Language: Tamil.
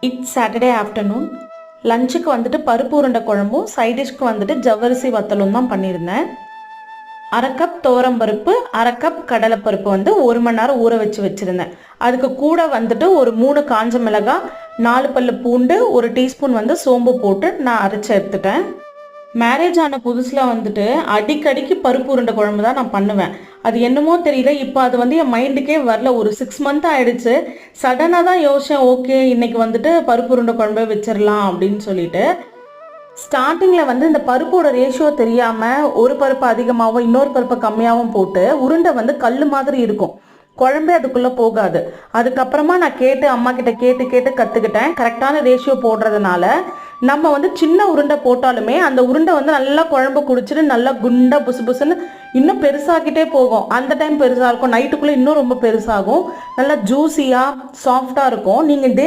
இட்ஸ் சாட்டர்டே ஆஃப்டர்நூன் லஞ்சுக்கு வந்துட்டு பருப்பு உருண்டை குழம்பும் சைடிஷ்க்கு வந்துட்டு ஜவ்வரிசி வத்தலும் தான் பண்ணியிருந்தேன். அரை கப் பருப்பு அரை கப் கடலைப்பருப்பு வந்து ஒரு மணி நேரம் ஊற வச்சு வச்சுருந்தேன். அதுக்கு கூட வந்துட்டு ஒரு மூணு காஞ்ச மிளகாய் நாலு பல்லு பூண்டு ஒரு டீஸ்பூன் வந்து சோம்பு போட்டு நான் அரைச்சி எடுத்துட்டேன். மேரேஜ் ஆன புதுசில் வந்துட்டு அடிக்கடிக்கு பருப்பு உருண்டை குழம்பு தான் நான் பண்ணுவேன். அது என்னமோ தெரியல. இப்போ அது வந்து என் மைண்டுக்கே வரல. ஒரு சிக்ஸ் மந்த் ஆயிடுச்சு. சடனாக தான் யோசிச்சேன் ஓகே இன்னைக்கு வந்துட்டு பருப்பு உருண்டை குழம்பே வச்சிடலாம் அப்படின்னு சொல்லிட்டு. ஸ்டார்டிங்கில் வந்து இந்த பருப்போட ரேஷியோ தெரியாமல் ஒரு பருப்பு அதிகமாகவும் இன்னொரு பருப்பு கம்மியாகவும் போட்டு உருண்டை வந்து கல் மாதிரி இருக்கும். குழம்பே அதுக்குள்ளே போகாது. அதுக்கப்புறமா நான் கேட்டு அம்மா கிட்ட கேட்டு கேட்டு கற்றுக்கிட்டேன் கரெக்டான ரேஷியோ போடுறதுனால நம்ம வந்து சின்ன உருண்டை போட்டாலுமே அந்த உருண்டை வந்து நல்லா குழம்பு குடிச்சிட்டு நல்லா குண்டா புசு புசுன்னு இன்னும் பெருசாகிட்டே போகும். அந்த டைம் பெருசாக இருக்கும். நைட்டுக்குள்ளே இன்னும் ரொம்ப பெருசாகும். நல்லா ஜூஸியாக சாஃப்டாக இருக்கும். நீங்கள்